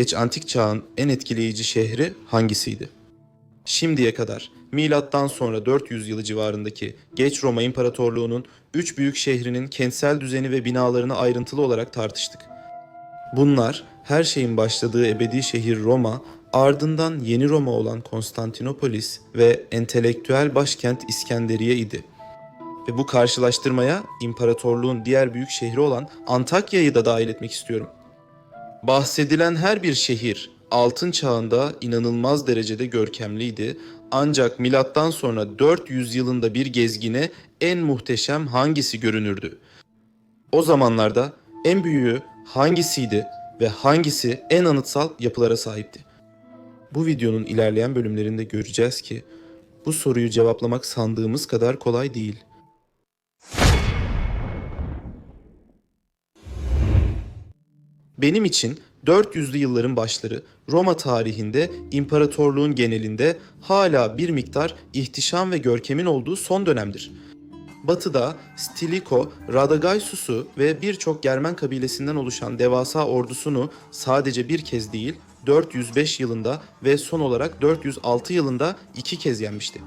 geç antik çağın en etkileyici şehri hangisiydi? Şimdiye kadar milattan sonra 400 yılı civarındaki geç Roma İmparatorluğu'nun üç büyük şehrinin kentsel düzeni ve binalarını ayrıntılı olarak tartıştık. Bunlar her şeyin başladığı ebedi şehir Roma, ardından yeni Roma olan Konstantinopolis ve entelektüel başkent İskenderiye idi. Ve bu karşılaştırmaya imparatorluğun diğer büyük şehri olan Antakya'yı da dahil etmek istiyorum. Bahsedilen her bir şehir altın çağında inanılmaz derecede görkemliydi. Ancak milattan sonra 400 yılında bir gezgine en muhteşem hangisi görünürdü? O zamanlarda en büyüğü hangisiydi ve hangisi en anıtsal yapılara sahipti? Bu videonun ilerleyen bölümlerinde göreceğiz ki bu soruyu cevaplamak sandığımız kadar kolay değil. Benim için 400'lü yılların başları Roma tarihinde imparatorluğun genelinde hala bir miktar ihtişam ve görkemin olduğu son dönemdir. Batıda Stiliko, Radagaisus'u ve birçok Germen kabilesinden oluşan devasa ordusunu sadece bir kez değil 405 yılında ve son olarak 406 yılında iki kez yenmişti.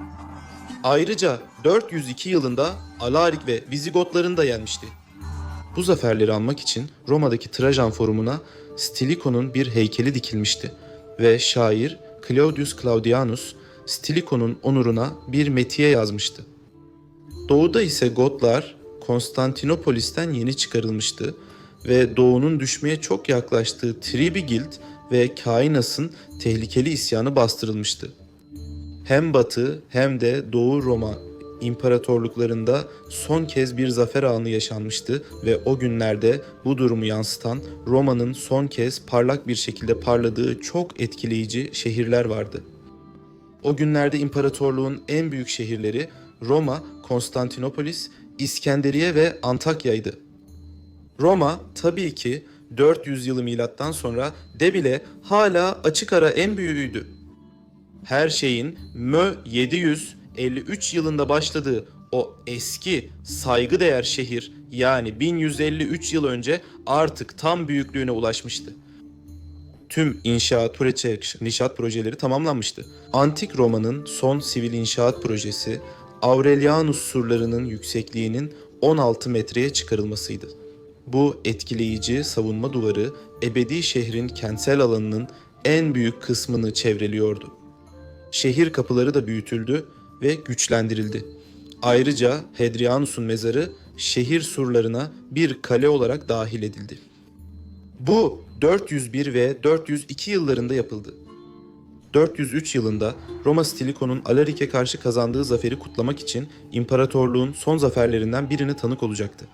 Ayrıca 402 yılında Alaric ve Vizigotların da yenmişti. Bu zaferleri almak için Roma'daki Trajan Forumu'na Stiliko'nun bir heykeli dikilmişti ve şair Claudius Claudianus Stiliko'nun onuruna bir metiye yazmıştı. Doğuda ise Gotlar Konstantinopolis'ten yeni çıkarılmıştı ve doğunun düşmeye çok yaklaştığı Tribigild ve Kainas'ın tehlikeli isyanı bastırılmıştı. Hem Batı hem de Doğu Roma imparatorluklarında son kez bir zafer anı yaşanmıştı ve o günlerde bu durumu yansıtan Roma'nın son kez parlak bir şekilde parladığı çok etkileyici şehirler vardı. O günlerde imparatorluğun en büyük şehirleri Roma, Konstantinopolis, İskenderiye ve Antakya'ydı. Roma tabii ki 400 yılı milattan sonra de bile hala açık ara en büyüğüydü. Her şeyin Mö 753 yılında başladığı o eski saygıdeğer şehir yani 1153 yıl önce artık tam büyüklüğüne ulaşmıştı. Tüm inşaat, proje, inşaat projeleri tamamlanmıştı. Antik Roma'nın son sivil inşaat projesi Aurelianus surlarının yüksekliğinin 16 metreye çıkarılmasıydı. Bu etkileyici savunma duvarı ebedi şehrin kentsel alanının en büyük kısmını çevreliyordu. Şehir kapıları da büyütüldü ve güçlendirildi. Ayrıca Hadrianus'un mezarı şehir surlarına bir kale olarak dahil edildi. Bu 401 ve 402 yıllarında yapıldı. 403 yılında Roma Stiliko'nun Alaric'e karşı kazandığı zaferi kutlamak için imparatorluğun son zaferlerinden birine tanık olacaktı.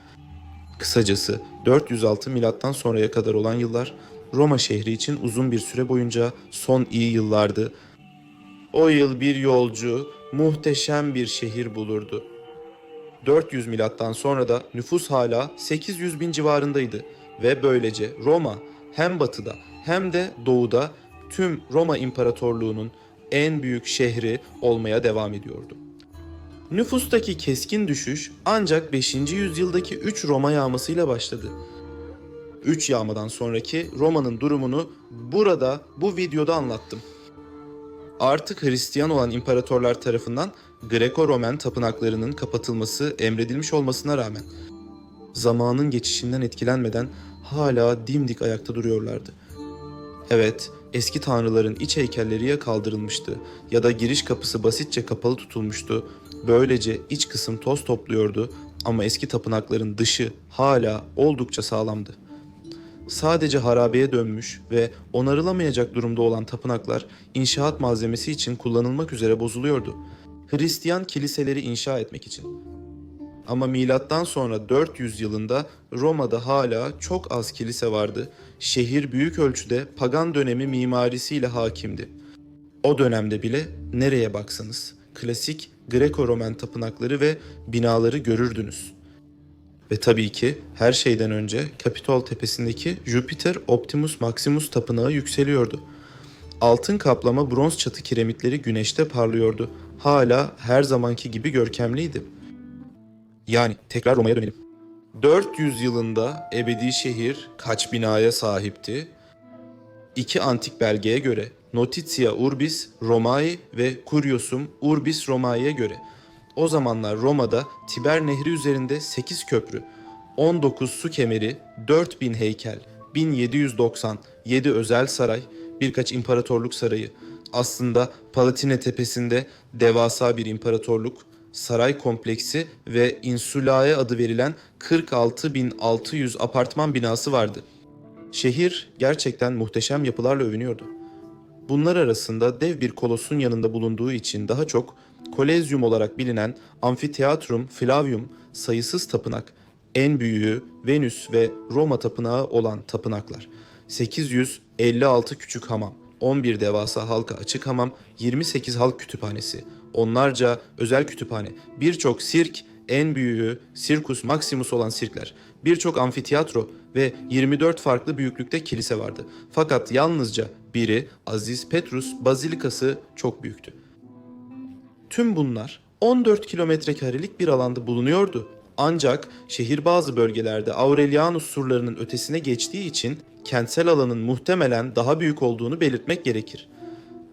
Kısacası 406 milattan sonraya kadar olan yıllar Roma şehri için uzun bir süre boyunca son iyi yıllardı. O yıl bir yolcu muhteşem bir şehir bulurdu. 400 milattan sonra da nüfus hala 800 bin civarındaydı ve böylece Roma hem batıda hem de doğuda tüm Roma İmparatorluğu'nun en büyük şehri olmaya devam ediyordu. Nüfustaki keskin düşüş ancak 5. yüzyıldaki 3 Roma yağmasıyla başladı. 3 yağmadan sonraki Roma'nın durumunu burada bu videoda anlattım. Artık Hristiyan olan imparatorlar tarafından Greko-Romen tapınaklarının kapatılması emredilmiş olmasına rağmen zamanın geçişinden etkilenmeden hala dimdik ayakta duruyorlardı. Evet, eski tanrıların iç heykelleri ya kaldırılmıştı ya da giriş kapısı basitçe kapalı tutulmuştu. Böylece iç kısım toz topluyordu ama eski tapınakların dışı hala oldukça sağlamdı. Sadece harabeye dönmüş ve onarılamayacak durumda olan tapınaklar inşaat malzemesi için kullanılmak üzere bozuluyordu. Hristiyan kiliseleri inşa etmek için. Ama milattan sonra 400 yılında Roma'da hala çok az kilise vardı. Şehir büyük ölçüde pagan dönemi mimarisiyle hakimdi. O dönemde bile nereye baksanız klasik Greko-Romen tapınakları ve binaları görürdünüz. Ve tabii ki her şeyden önce Kapitol tepesindeki Jupiter Optimus Maximus tapınağı yükseliyordu. Altın kaplama bronz çatı kiremitleri güneşte parlıyordu. Hala her zamanki gibi görkemliydi. Yani tekrar Roma'ya dönelim. 400 yılında ebedi şehir kaç binaya sahipti? İki antik belgeye göre Notitia Urbis Romae ve Curiosum Urbis Romae'ye göre o zamanlar Roma'da Tiber Nehri üzerinde 8 köprü, 19 su kemeri, 4000 heykel, 1790, 7 özel saray, birkaç imparatorluk sarayı, aslında Palatine tepesinde devasa bir imparatorluk, saray kompleksi ve Insulae adı verilen 46.600 apartman binası vardı. Şehir gerçekten muhteşem yapılarla övünüyordu. Bunlar arasında dev bir kolosun yanında bulunduğu için daha çok Kolezyum olarak bilinen Amfiteatrum Flavium sayısız tapınak, en büyüğü Venüs ve Roma tapınağı olan tapınaklar, 856 küçük hamam, 11 devasa halka açık hamam, 28 halk kütüphanesi, onlarca özel kütüphane, birçok sirk, en büyüğü Circus Maximus olan sirkler, birçok amfiteyatro ve 24 farklı büyüklükte kilise vardı. Fakat yalnızca biri Aziz Petrus Bazilikası çok büyüktü. Tüm bunlar 14 kilometre karelik bir alanda bulunuyordu. Ancak şehir bazı bölgelerde Aurelianus surlarının ötesine geçtiği için kentsel alanın muhtemelen daha büyük olduğunu belirtmek gerekir.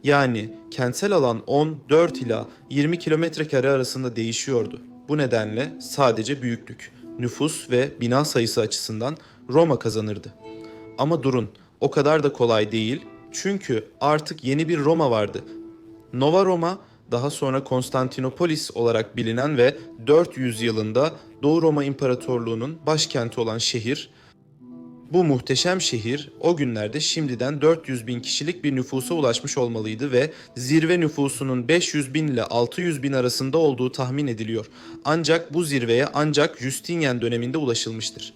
Yani kentsel alan 14 ila 20 kilometre kare arasında değişiyordu. Bu nedenle sadece büyüklük, nüfus ve bina sayısı açısından Roma kazanırdı. Ama durun, o kadar da kolay değil çünkü artık yeni bir Roma vardı. Nova Roma daha sonra Konstantinopolis olarak bilinen ve 400 yılında Doğu Roma İmparatorluğu'nun başkenti olan şehir bu muhteşem şehir o günlerde şimdiden 400 bin kişilik bir nüfusa ulaşmış olmalıydı ve zirve nüfusunun 500 bin ile 600 bin arasında olduğu tahmin ediliyor. Ancak bu zirveye ancak Justinian döneminde ulaşılmıştır.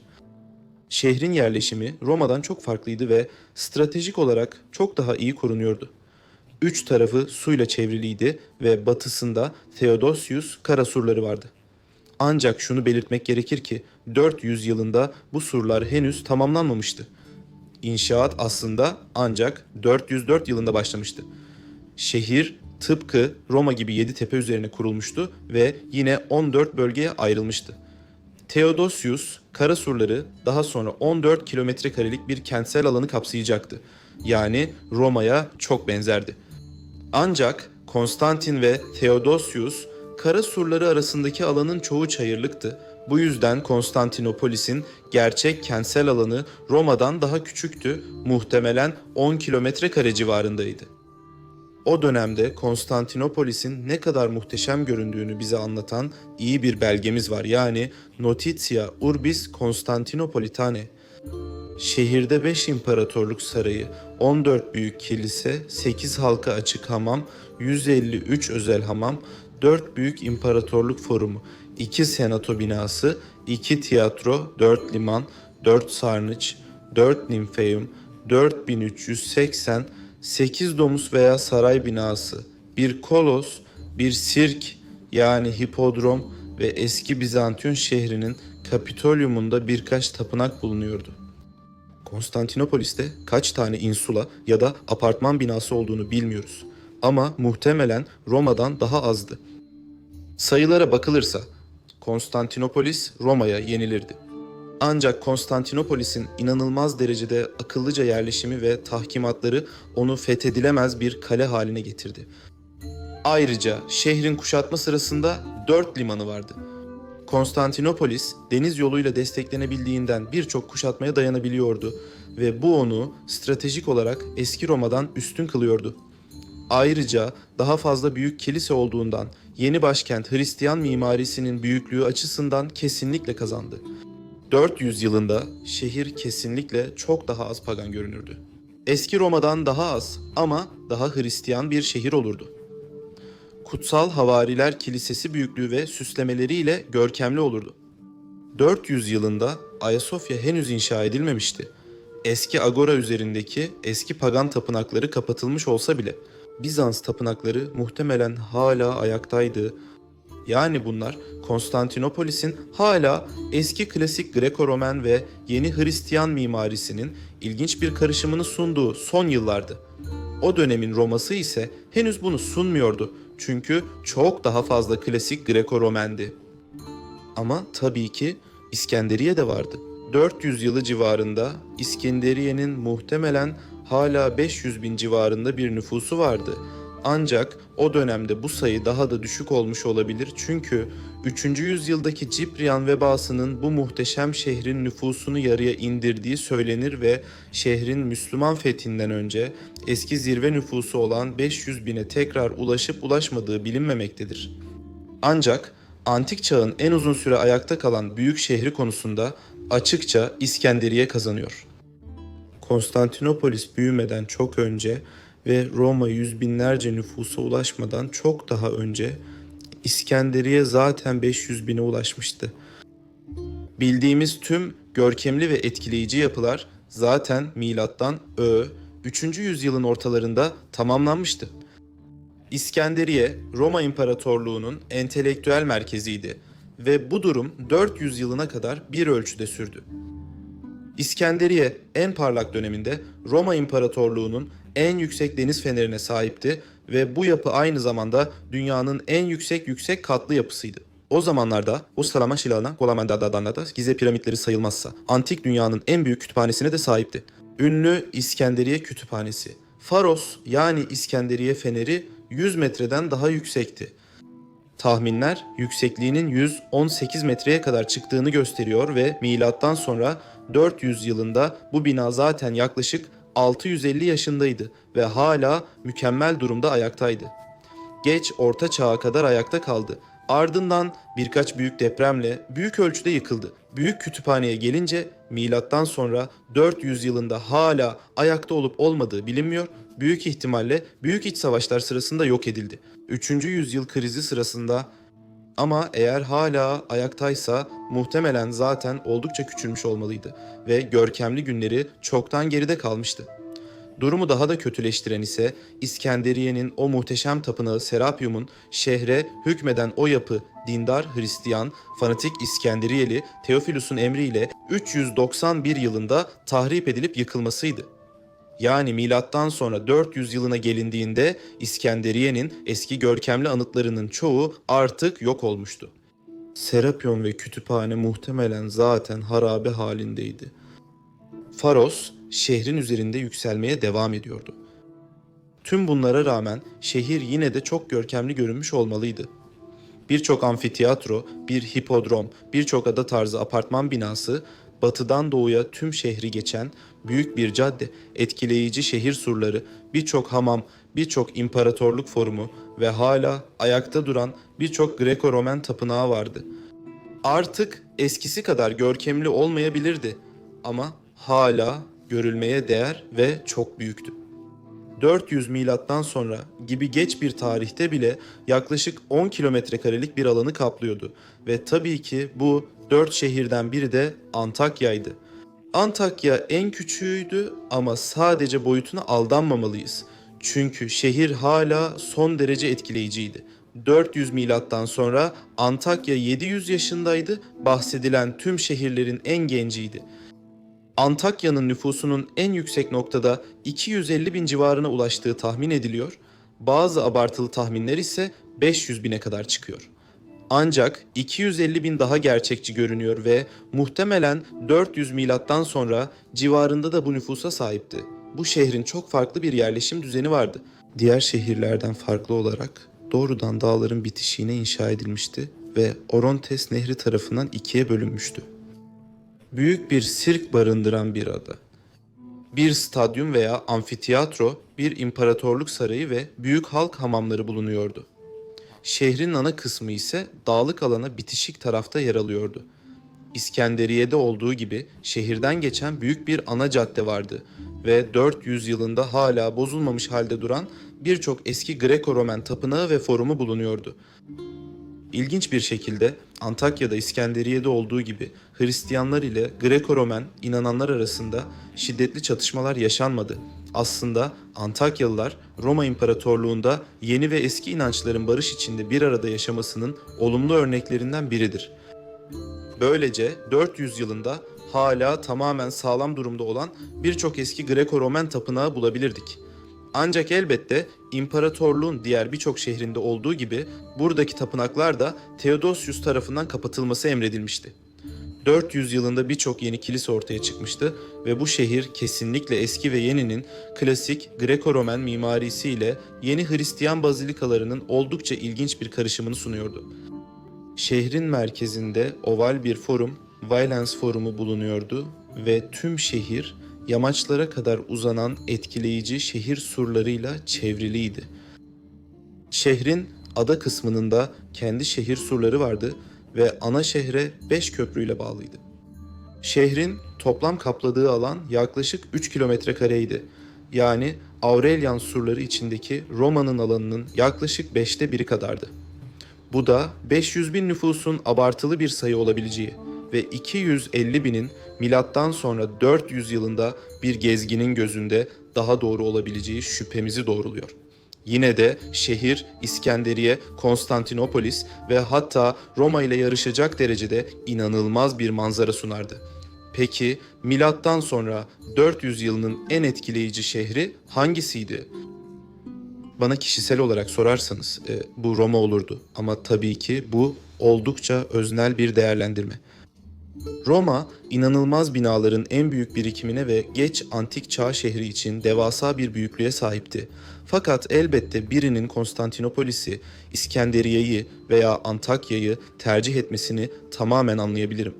Şehrin yerleşimi Roma'dan çok farklıydı ve stratejik olarak çok daha iyi korunuyordu. Üç tarafı suyla çevriliydi ve batısında Theodosius kara surları vardı. Ancak şunu belirtmek gerekir ki 400 yılında bu surlar henüz tamamlanmamıştı. İnşaat aslında ancak 404 yılında başlamıştı. Şehir tıpkı Roma gibi 7 tepe üzerine kurulmuştu ve yine 14 bölgeye ayrılmıştı. Theodosius kara surları daha sonra 14 kilometre karelik bir kentsel alanı kapsayacaktı. Yani Roma'ya çok benzerdi. Ancak Konstantin ve Theodosius kara surları arasındaki alanın çoğu çayırlıktı. Bu yüzden Konstantinopolis'in gerçek kentsel alanı Roma'dan daha küçüktü, muhtemelen 10 kilometre kare civarındaydı. O dönemde Konstantinopolis'in ne kadar muhteşem göründüğünü bize anlatan iyi bir belgemiz var. Yani Notitia Urbis Constantinopolitane. Şehirde 5 imparatorluk sarayı, 14 büyük kilise, 8 halka açık hamam, 153 özel hamam, 4 büyük imparatorluk forumu, 2 senato binası, 2 tiyatro, 4 liman, 4 sarnıç, 4 nimfeum, 4380, 8 domus veya saray binası, bir kolos, bir sirk yani hipodrom ve eski Bizantiyon şehrinin Kapitolyumunda birkaç tapınak bulunuyordu. Konstantinopolis'te kaç tane insula ya da apartman binası olduğunu bilmiyoruz. Ama muhtemelen Roma'dan daha azdı. Sayılara bakılırsa Konstantinopolis Roma'ya yenilirdi. Ancak Konstantinopolis'in inanılmaz derecede akıllıca yerleşimi ve tahkimatları onu fethedilemez bir kale haline getirdi. Ayrıca şehrin kuşatma sırasında dört limanı vardı. Konstantinopolis deniz yoluyla desteklenebildiğinden birçok kuşatmaya dayanabiliyordu ve bu onu stratejik olarak eski Roma'dan üstün kılıyordu. Ayrıca daha fazla büyük kilise olduğundan yeni başkent Hristiyan mimarisinin büyüklüğü açısından kesinlikle kazandı. 400 yılında şehir kesinlikle çok daha az pagan görünürdü. Eski Roma'dan daha az ama daha Hristiyan bir şehir olurdu. Kutsal Havariler Kilisesi büyüklüğü ve süslemeleriyle görkemli olurdu. 400 yılında Ayasofya henüz inşa edilmemişti. Eski Agora üzerindeki eski pagan tapınakları kapatılmış olsa bile Bizans tapınakları muhtemelen hala ayaktaydı. Yani bunlar Konstantinopolis'in hala eski klasik Greko-Romen ve yeni Hristiyan mimarisinin ilginç bir karışımını sunduğu son yıllardı. O dönemin Roma'sı ise henüz bunu sunmuyordu çünkü çok daha fazla klasik Greko-Romendi. Ama tabii ki İskenderiye de vardı. 400 yılı civarında İskenderiye'nin muhtemelen hala 500 bin civarında bir nüfusu vardı. Ancak o dönemde bu sayı daha da düşük olmuş olabilir çünkü 3. yüzyıldaki Ciprian vebasının bu muhteşem şehrin nüfusunu yarıya indirdiği söylenir ve şehrin Müslüman fethinden önce eski zirve nüfusu olan 500 bine tekrar ulaşıp ulaşmadığı bilinmemektedir. Ancak antik çağın en uzun süre ayakta kalan büyük şehri konusunda açıkça İskenderiye kazanıyor. Konstantinopolis büyümeden çok önce ve Roma yüz binlerce nüfusa ulaşmadan çok daha önce İskenderiye zaten 500 bine ulaşmıştı. Bildiğimiz tüm görkemli ve etkileyici yapılar zaten milattan Ö 3. yüzyılın ortalarında tamamlanmıştı. İskenderiye Roma İmparatorluğu'nun entelektüel merkeziydi ve bu durum 400 yılına kadar bir ölçüde sürdü. İskenderiye en parlak döneminde Roma İmparatorluğu'nun en yüksek deniz fenerine sahipti ve bu yapı aynı zamanda dünyanın en yüksek yüksek katlı yapısıydı. O zamanlarda o Salama Şilağı'na Golamendadadan'da Gize piramitleri sayılmazsa antik dünyanın en büyük kütüphanesine de sahipti. Ünlü İskenderiye Kütüphanesi. Faros yani İskenderiye feneri 100 metreden daha yüksekti. Tahminler yüksekliğinin 118 metreye kadar çıktığını gösteriyor ve milattan sonra 400 yılında bu bina zaten yaklaşık 650 yaşındaydı ve hala mükemmel durumda ayaktaydı. Geç orta çağa kadar ayakta kaldı. Ardından birkaç büyük depremle büyük ölçüde yıkıldı. Büyük kütüphaneye gelince milattan sonra 400 yılında hala ayakta olup olmadığı bilinmiyor. Büyük ihtimalle büyük iç savaşlar sırasında yok edildi. 3. yüzyıl krizi sırasında ama eğer hala ayaktaysa muhtemelen zaten oldukça küçülmüş olmalıydı ve görkemli günleri çoktan geride kalmıştı. Durumu daha da kötüleştiren ise İskenderiye'nin o muhteşem tapınağı Serapium'un şehre hükmeden o yapı dindar Hristiyan, fanatik İskenderiyeli Teofilus'un emriyle 391 yılında tahrip edilip yıkılmasıydı. Yani milattan sonra 400 yılına gelindiğinde İskenderiye'nin eski görkemli anıtlarının çoğu artık yok olmuştu. Serapion ve kütüphane muhtemelen zaten harabe halindeydi. Faros şehrin üzerinde yükselmeye devam ediyordu. Tüm bunlara rağmen şehir yine de çok görkemli görünmüş olmalıydı. Birçok amfiteyatro, bir hipodrom, birçok ada tarzı apartman binası, batıdan doğuya tüm şehri geçen büyük bir cadde, etkileyici şehir surları, birçok hamam, birçok imparatorluk forumu ve hala ayakta duran birçok Greko-Romen tapınağı vardı. Artık eskisi kadar görkemli olmayabilirdi ama hala görülmeye değer ve çok büyüktü. 400 milattan sonra gibi geç bir tarihte bile yaklaşık 10 kilometre karelik bir alanı kaplıyordu ve tabii ki bu dört şehirden biri de Antakya'ydı. Antakya en küçüğüydü ama sadece boyutuna aldanmamalıyız. Çünkü şehir hala son derece etkileyiciydi. 400 milattan sonra Antakya 700 yaşındaydı, bahsedilen tüm şehirlerin en genciydi. Antakya'nın nüfusunun en yüksek noktada 250 bin civarına ulaştığı tahmin ediliyor. Bazı abartılı tahminler ise 500 bine kadar çıkıyor. Ancak 250 bin daha gerçekçi görünüyor ve muhtemelen 400 milattan sonra civarında da bu nüfusa sahipti. Bu şehrin çok farklı bir yerleşim düzeni vardı. Diğer şehirlerden farklı olarak doğrudan dağların bitişiğine inşa edilmişti ve Orontes Nehri tarafından ikiye bölünmüştü büyük bir sirk barındıran bir ada. Bir stadyum veya amfiteyatro, bir imparatorluk sarayı ve büyük halk hamamları bulunuyordu. Şehrin ana kısmı ise dağlık alana bitişik tarafta yer alıyordu. İskenderiye'de olduğu gibi şehirden geçen büyük bir ana cadde vardı ve 400 yılında hala bozulmamış halde duran birçok eski Greko-Romen tapınağı ve forumu bulunuyordu. İlginç bir şekilde Antakya'da İskenderiye'de olduğu gibi Hristiyanlar ile Greko-Romen inananlar arasında şiddetli çatışmalar yaşanmadı. Aslında Antakyalılar Roma İmparatorluğu'nda yeni ve eski inançların barış içinde bir arada yaşamasının olumlu örneklerinden biridir. Böylece 400 yılında hala tamamen sağlam durumda olan birçok eski Greko-Romen tapınağı bulabilirdik. Ancak elbette imparatorluğun diğer birçok şehrinde olduğu gibi buradaki tapınaklar da Theodosius tarafından kapatılması emredilmişti. 400 yılında birçok yeni kilise ortaya çıkmıştı ve bu şehir kesinlikle eski ve yeninin klasik Greko-Romen mimarisiyle yeni Hristiyan bazilikalarının oldukça ilginç bir karışımını sunuyordu. Şehrin merkezinde oval bir forum, Valens Forumu bulunuyordu ve tüm şehir yamaçlara kadar uzanan etkileyici şehir surlarıyla çevriliydi. Şehrin ada kısmının da kendi şehir surları vardı ve ana şehre 5 köprüyle bağlıydı. Şehrin toplam kapladığı alan yaklaşık 3 kilometre kareydi. Yani Aurelian surları içindeki Roma'nın alanının yaklaşık 5'te biri kadardı. Bu da 500 bin nüfusun abartılı bir sayı olabileceği ve 250 binin milattan sonra 400 yılında bir gezginin gözünde daha doğru olabileceği şüphemizi doğruluyor. Yine de şehir İskenderiye, Konstantinopolis ve hatta Roma ile yarışacak derecede inanılmaz bir manzara sunardı. Peki milattan sonra 400 yılının en etkileyici şehri hangisiydi? Bana kişisel olarak sorarsanız e, bu Roma olurdu ama tabii ki bu oldukça öznel bir değerlendirme. Roma, inanılmaz binaların en büyük birikimine ve geç antik çağ şehri için devasa bir büyüklüğe sahipti. Fakat elbette birinin Konstantinopolis'i, İskenderiye'yi veya Antakya'yı tercih etmesini tamamen anlayabilirim.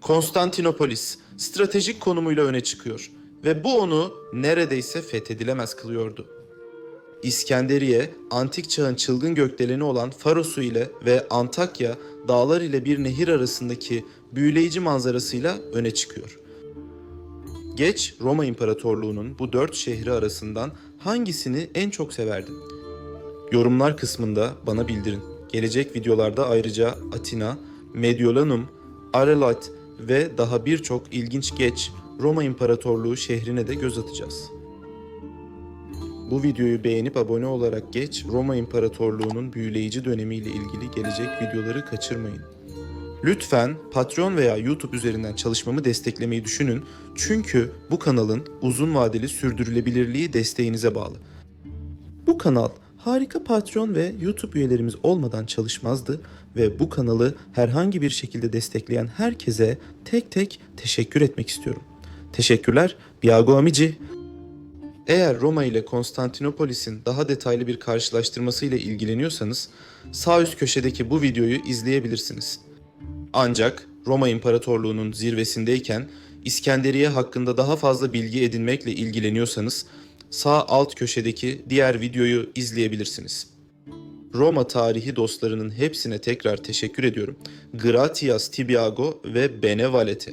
Konstantinopolis stratejik konumuyla öne çıkıyor ve bu onu neredeyse fethedilemez kılıyordu. İskenderiye, antik çağın çılgın gökdeleni olan Farosu ile ve Antakya, dağlar ile bir nehir arasındaki büyüleyici manzarasıyla öne çıkıyor. Geç Roma İmparatorluğu'nun bu dört şehri arasından hangisini en çok severdin? Yorumlar kısmında bana bildirin. Gelecek videolarda ayrıca Atina, Mediolanum, Aralat ve daha birçok ilginç geç Roma İmparatorluğu şehrine de göz atacağız. Bu videoyu beğenip abone olarak geç Roma İmparatorluğu'nun büyüleyici dönemiyle ilgili gelecek videoları kaçırmayın. Lütfen Patreon veya YouTube üzerinden çalışmamı desteklemeyi düşünün çünkü bu kanalın uzun vadeli sürdürülebilirliği desteğinize bağlı. Bu kanal harika Patreon ve YouTube üyelerimiz olmadan çalışmazdı ve bu kanalı herhangi bir şekilde destekleyen herkese tek tek teşekkür etmek istiyorum. Teşekkürler, Biago Amici. Eğer Roma ile Konstantinopolis'in daha detaylı bir karşılaştırması ile ilgileniyorsanız sağ üst köşedeki bu videoyu izleyebilirsiniz. Ancak Roma İmparatorluğu'nun zirvesindeyken İskenderiye hakkında daha fazla bilgi edinmekle ilgileniyorsanız sağ alt köşedeki diğer videoyu izleyebilirsiniz. Roma tarihi dostlarının hepsine tekrar teşekkür ediyorum. Gratias Tibiago ve Bene Valete.